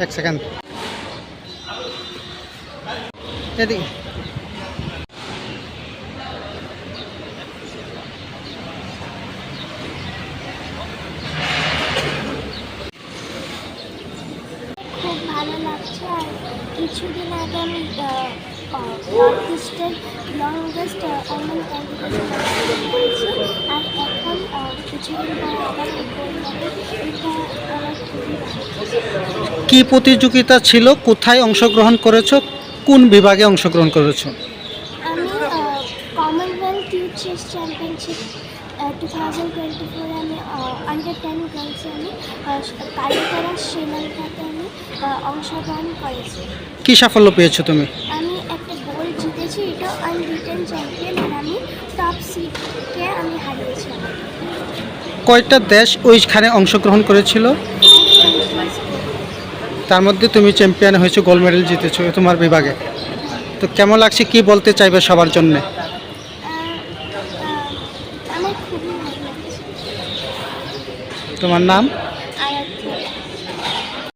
এক সেকেন্ড। এদিকে। খুব ভালো লাগছে আর কিছুদিন আগে আমি নর্থ ইস্টের লংগেস্ট অনলাইন কি প্রতিযোগিতা ছিল? কোথায় অংশগ্রহণ করেছ? কোন বিভাগে অংশগ্রহণ করেছ? আমি Commonwealth youth chess championship two thousand twenty ফোরে আমি আন্ডার টেন গার্লসে আমি কালিকারা শ্রীলঙ্কাতে আমি আহ, অংশগ্রহণ করেছি। কি সাফল্য পেয়েছ তুমি আমি একটা গোল্ড জিতেছি আনরিটেন চ্যাম্পিয়ন আর আমি টপ সিটকে আমি হারিয়েছি। কয়টা দেশ ওইখানে অংশগ্রহণ করেছিল? তার মধ্যে তুমি চ্যাম্পিয়ন হয়েছো গোল্ড মেডেল জিতেছো তোমার বিভাগে। তো কেমন লাগছে কি বলতে চাইবে সবার জন্য? তোমার নাম?